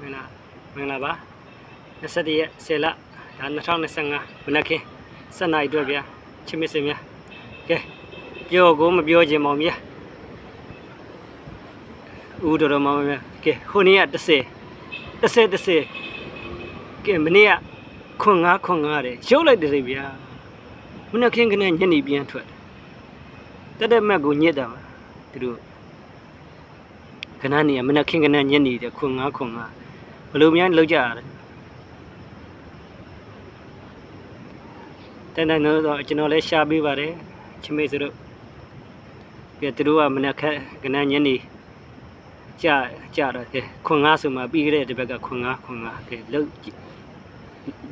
မင်္ဂလာမင်္ဂလာပါ21ရက်10လဒါ2025မနက်ခင်း7နာရီအတွက်ဗျာချစ်မစ်စင်များကဲပြောကိုမပြောခြင်းမောင်မြတ်ဦးတော်တော်မောင်မြတ်ကဲဟိုနေ့က30 30 30ကဲမနေ့ကခွန်9ခွန်9တဲ့ရုပ်လိုက်တယ်ဗျာမနက်ခင်းကနေညနေပြန်ထွက်တက်တက်မက်ကိုညစ်တာပါသူတို့ခဏနေရမနက်ခင်းခဏညနေတယ်ခွန်ငါခွန်ငါ ဘယ်လိုများလောက်ကြရလဲတန်တန်တော့ကျွန်တော်လည်းရှားပေးပါတယ်ချမေစတို့ပြသူတို့ကမနက်ခက်ခဏညနေကြကြတော့ကဲခွန်ငါဆိုမှပြီးခဲ့တဲ့တစ်ဘက်ကခွန်ငါခွန်ငါကဲလောက်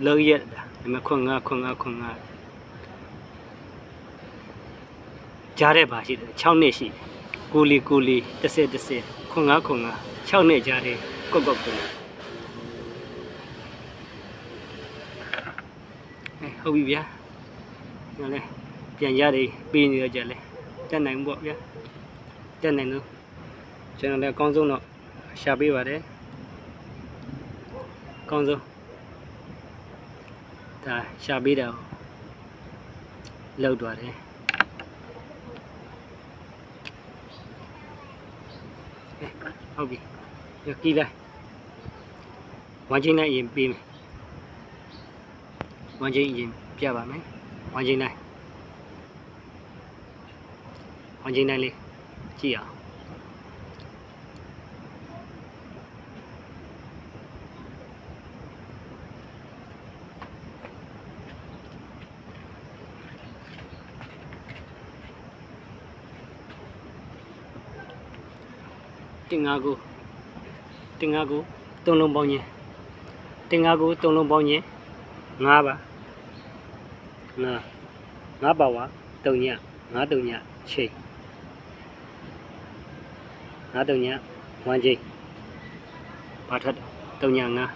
လောက်ရတာဒီမှာခွန်ငါခွန်ငါခွန်ငါကြားတဲ့ပါရှိတယ်6နှစ်ရှိတယ်ကိုလီကိုလီ30 30ခွန်9ခွန်9 6နှစ်ကြားတယ်ကော့ကော့ကိုအဲ ဟုတ်ပြီဗျာညလဲပြန်ရတယ်ပေးနေတော့ကြလဲတက်နိုင်ပေါ့ဗျာတက်နိုင်လို့ကျွန်တော်လည်းအကောင်းဆုံးတော့ရှာပေးပါတယ်အကောင်းဆုံးဒါရှာပေးတာလောက်သွားတယ်ဟုတ်ပြီရကီးလိုက်ဝမ်းချင်းနဲ့ရင်ပြီးမယ် ဝမ်းချင်းရင်ပြပါမယ်ဝမ်းချင်းတိုင်းဝမ်းချင်းတိုင်းလေးကြည့်အောင်တင်ငါကိုတင်ငါကိုသုံးလုံးပေါင်းခြင်းတင်ငါကိုသုံးလုံးပေါင်းခြင်း ၅ပါငါငါပါဝါတုံညငါတုံညချိန်ငါတုံညဝမ်းချိန်ဘာထွက်တော့တုံညငါ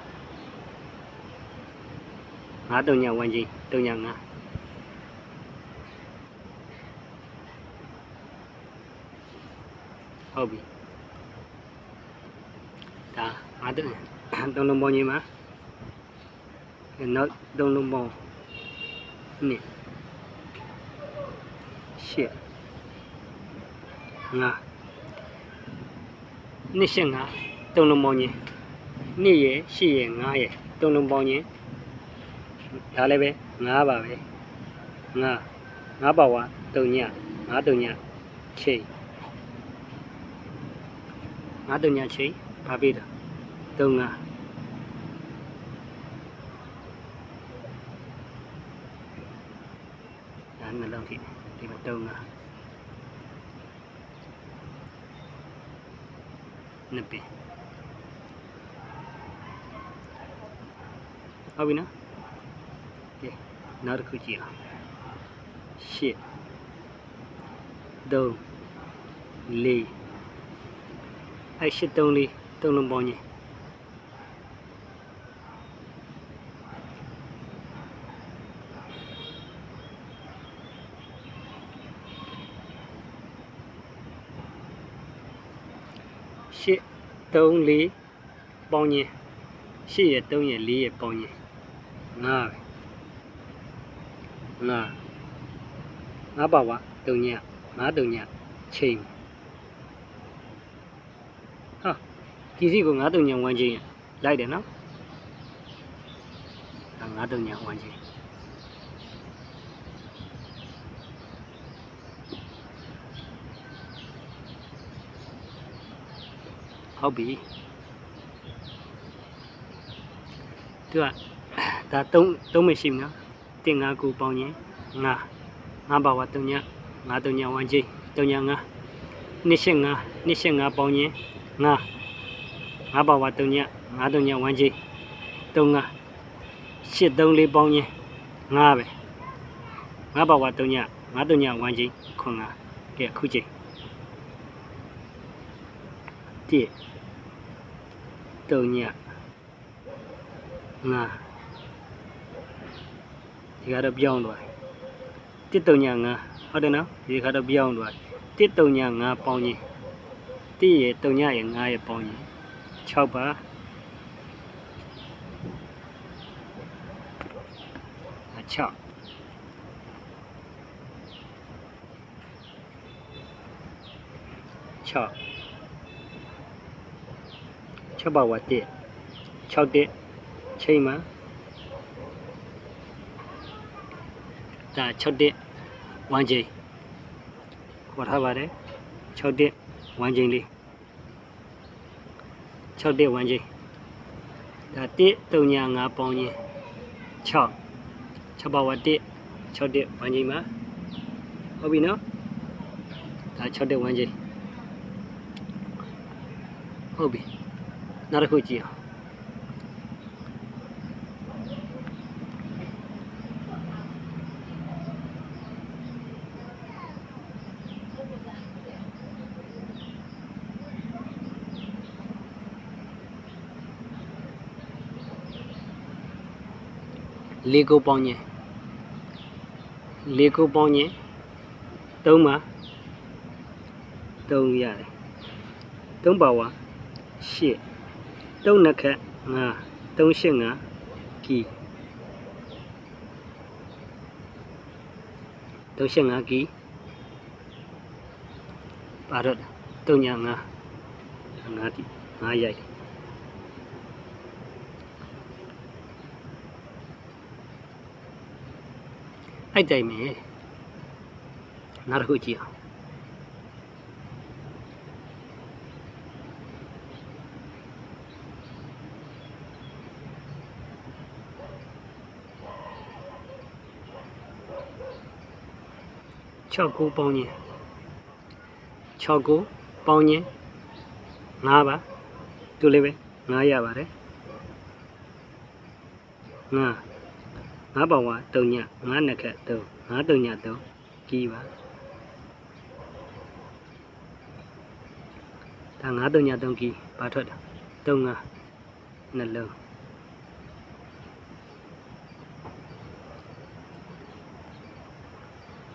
ငါတုံညဝမ်းချိန်တုံညငါဟုတ်ပြီဒါငါတို့သုံးလုံးပေါင်းကြီးမှာ နောက်သုံးလုံးပေါင်းနှစ်ရှစ်ငါနှစ်ရှစ်ငါသုံးလုံးပေါင်းကြီးနှစ်ရယ်ရှစ်ရယ်ငါးရယ်သုံးလုံးပေါင်းကြီးဒါလည်းပဲငါးပါပဲငါငါးပါဝါတုံညငါးတုံညချိန်ငါးတုံညချိန်ဘာပေးတာတုံငါ နှလုံးထိဒီမှာတုံငါနှစ်ပင်ဟုတ်ပြီနော်ကဲနောက်တစ်ခုကြည့်အောင်ရှစ်သုံးလေးအဲ့ရှစ်သုံးလေးသုံးလုံးပေါင်းကြီး ရှစ်သုံးလေးပေါင်းကြီးရှစ်ရသုံးရလေးရပေါင်းကြီးငါပဲငါငါပါဝါတုံညငါတုံညချိန်ဟာဒီစီကိုငါတုံညဝမ်းချင်းလိုက်တယ်နော်ဒါငါတုံညဝမ်းချင်း ဟုတ်ပြီသူကဒါသုံးသုံးမရှိဘူးနော်တင်ငါကူပေါင်းရင်ငါငါပါဝါတုံညငါတုံညဝမ်းချင်းတုံညငါနှစ်ရှင်းငါနှစ်ရှင်းငါပေါင်းရင်ငါငါပါဝါတုံညငါတုံညဝမ်းချင်းတုံငါရှစ်သုံးလေးပေါင်းရင်ငါပဲငါပါဝါတုံညငါတုံညဝမ်းချင်းခွန်ငါကဲအခုချိန်တိ တုံညငါဒီကတော့ပြောင်းသွားတစ်တုံညငါဟုတ်တယ်နော်ဒီကတော့ပြောင်းသွားတစ်တုံညငါပေါင်းချင်းတစ်ရတုံညရငါရပေါင်းချင်း6ပါ6ချော့ 6 6ပါဝ1 6တက်ချိန်မှာဒါ6တက်1ချိန်ခေါ်ထားပါတယ်6တက်1ချိန်လေး6တက်1ချိန်ဒါ1 3ညာ5ပေါင်းချင်း6 6ပါဝ1 6တက်1ချိန်မှာဟုတ်ပြီနော်ဒါ6တက်1ချိန်ဟုတ်ပြီ နောက်တစ်ခုကြည့်အောင်လေးကိုပေါင်းခြင်းလေးကိုပေါင်းခြင်းသုံးပါသုံးရ တယ်သုံးပါဝါရှစ်သုံးနှစ်ခက်ငါသုံးရှစ်ငါကီသုံးရှစ်ငါကီပါတော့သုံးညာငါငါတိငါရိုက်တယ်အဲ့တိုင်းပဲနောက်တစ်ခုကြည့်အောင် 6ကိုပေါင်းခြင်း6ကိုပေါင်းခြင်း9ပါသူလေးပဲ9ရပါတယ်9 9ပေါင်က3ည9နှစ်ခက်3 9 3ည3ကြီးပါဒါ9 3ည3ကြီးဘာထွက်တာ3 5နှလုံး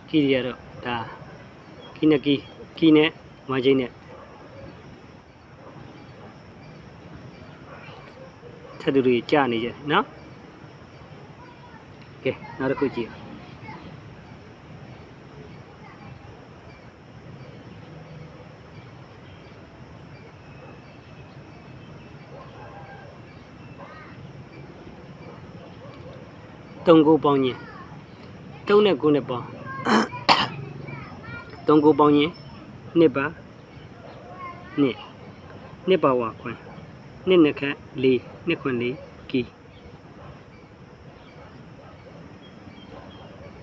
ကြီးရတော့ ဒါကီနကီကီနဲ့မချိနဲ့ထပ်သူတွေကြာနေကြနော်ကဲနောက်တစ်ခုကြည့်အောင်တုံကိုပေါင်းခြင်းတုံးနဲ့ကိုနဲ့ပေါင်း တုံကိုပေါင်းခြင်းနှစ်ပါနှစ်နှစ်ပါဝါခွန်းနှစ်နှစ်ခက်လေးနှစ်ခွန်းလေးကီ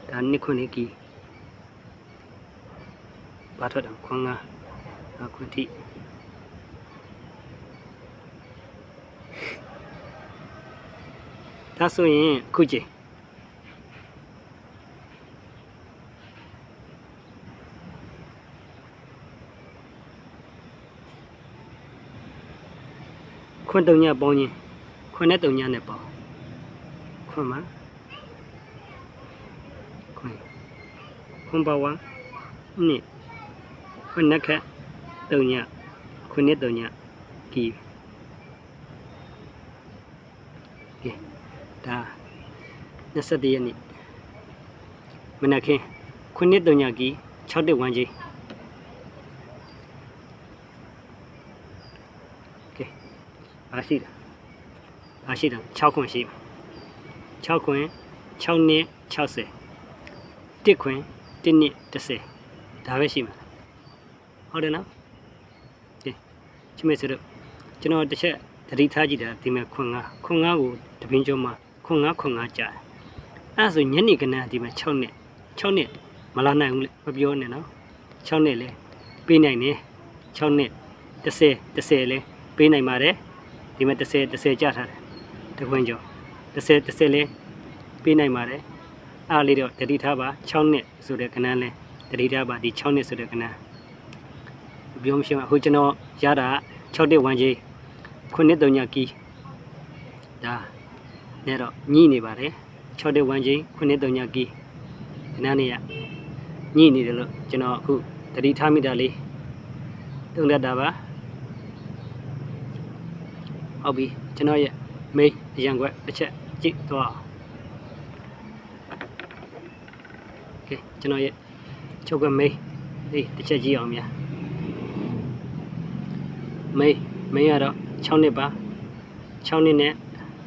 ဒါနှစ်ခွန်းလေးကီဘာထွက်တော့ခွန်းကခွန်းတိဒါဆိုရင်အခုချိန် ခွန်းတုံညပေါင်းခြင်းခွန်းနဲ့တုံညနဲ့ပေါင်းခွန်းမှာခွန်းခွန်းပါဝါနှစ်ခွန်းနက်ခတ်တုံညခွန်းနဲ့တုံညကီကဲဒါ21ရက်နေ့မနက်ခင်းခွန်းနဲ့တုံညကီ6တက်1ကြီးကဲ ဘာရှိတာဘာရှိတာ6ခွင်ရှိမှာ6ခွင်6နှစ်60 1ခွင်1နှစ်30ဒါပဲရှိမှာဟုတ်တယ်နော်ကဲချစ်မေဆိုတော့ကျွန်တော်တစ်ချက်သတိထားကြည့်တာဒီမှာခွင်ငါခွင်ငါကိုတပင်းကျော်မှာခွင်ငါခွင်ငါကြာတယ်အဲ့ဒါဆိုညနေကနန်းဒီမှာ6နှစ်6နှစ်မလာနိုင်ဘူးလေမပြောနဲ့နော်6နှစ်လေပေးနိုင်တယ်6နှစ်30 30လေပေးနိုင်ပါတယ် ဒီမှာ30 30ကြာထားတယ်တခွင်းကျော်30 30လဲပေးနိုင်ပါတယ်အားလေးတော့တတိထားပါ6နှစ်ဆိုတဲ့ကဏ္ဍလဲတတိထားပါဒီ6နှစ်ဆိုတဲ့ကဏ္ဍပြောမရှင်းပါအခုကျွန်တော်ရတာ6တက်1ကြီး9နှစ်3ညကီဒါနဲ့တော့ညှိနေပါတယ်6တက်1ကြီး9နှစ်3ညကီကဏ္ဍနေရညှိနေတယ်လို့ကျွန်တော်အခုတတိထားမိတာလေးတုံးတတ်တာပါ ဟုတ်ပြီကျွန်တော်ရဲ့ main အရန်ခွက်တစ်ချက်ကြည့်သွားအောင်ကျွန်တော်ရဲ့ချုပ်ကမိန်းဒီတစ်ချက်ကြည့်အောင်ဗျာမိန်းမိန်းကတော့6နှစ်ပါ6နှစ်နဲ့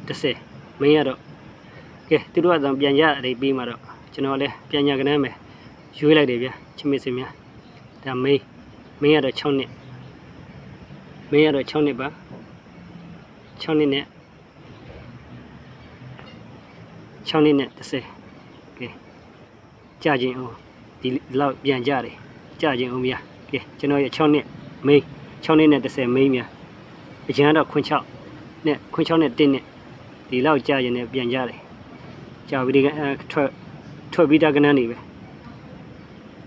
30မိန်းကတော့ကဲသူတို့ကတော့ပြန်ရအရေးပြီးမှတော့ကျွန်တော်လည်းပြန်ရကနန်းမယ်ရွေးလိုက်တယ်ဗျာချစ်မစ်စင်များဒါမိန်းမိန်းကတော့6နှစ်မင်းကတော့6နှစ်ပါ 6နှစ်နဲ့6နှစ်နဲ့30ကဲကြာချင်းအောင်ဒီလောက်ပြန်ကြတယ်ကြာချင်းအောင်ဗျာကဲကျွန်တော်ရဲ့6နှစ်မင်း6နှစ်နဲ့30မင်းများအကျန်းတော့ခွန်း6နဲ့ခွန်း6နဲ့1နဲ့ဒီလောက်ကြာချင်းနဲ့ပြန်ကြတယ်ကြာပြီးဒီကအဲထွက်ထွက်ပြီးသားကနန်းနေပဲ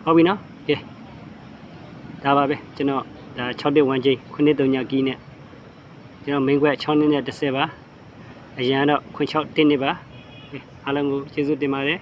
ဟုတ်ပြီနော်ကဲဒါပါပဲကျွန်တော်ဒါ6တက်1ချိန်9တက်3ညကီးနဲ့ ကျွန်တော် main quest 6နှစ်နဲ့30ပါအရန်တော့ခွင်6တက်နှစ်ပါအားလုံးကိုကျေးဇူးတင်ပါတယ်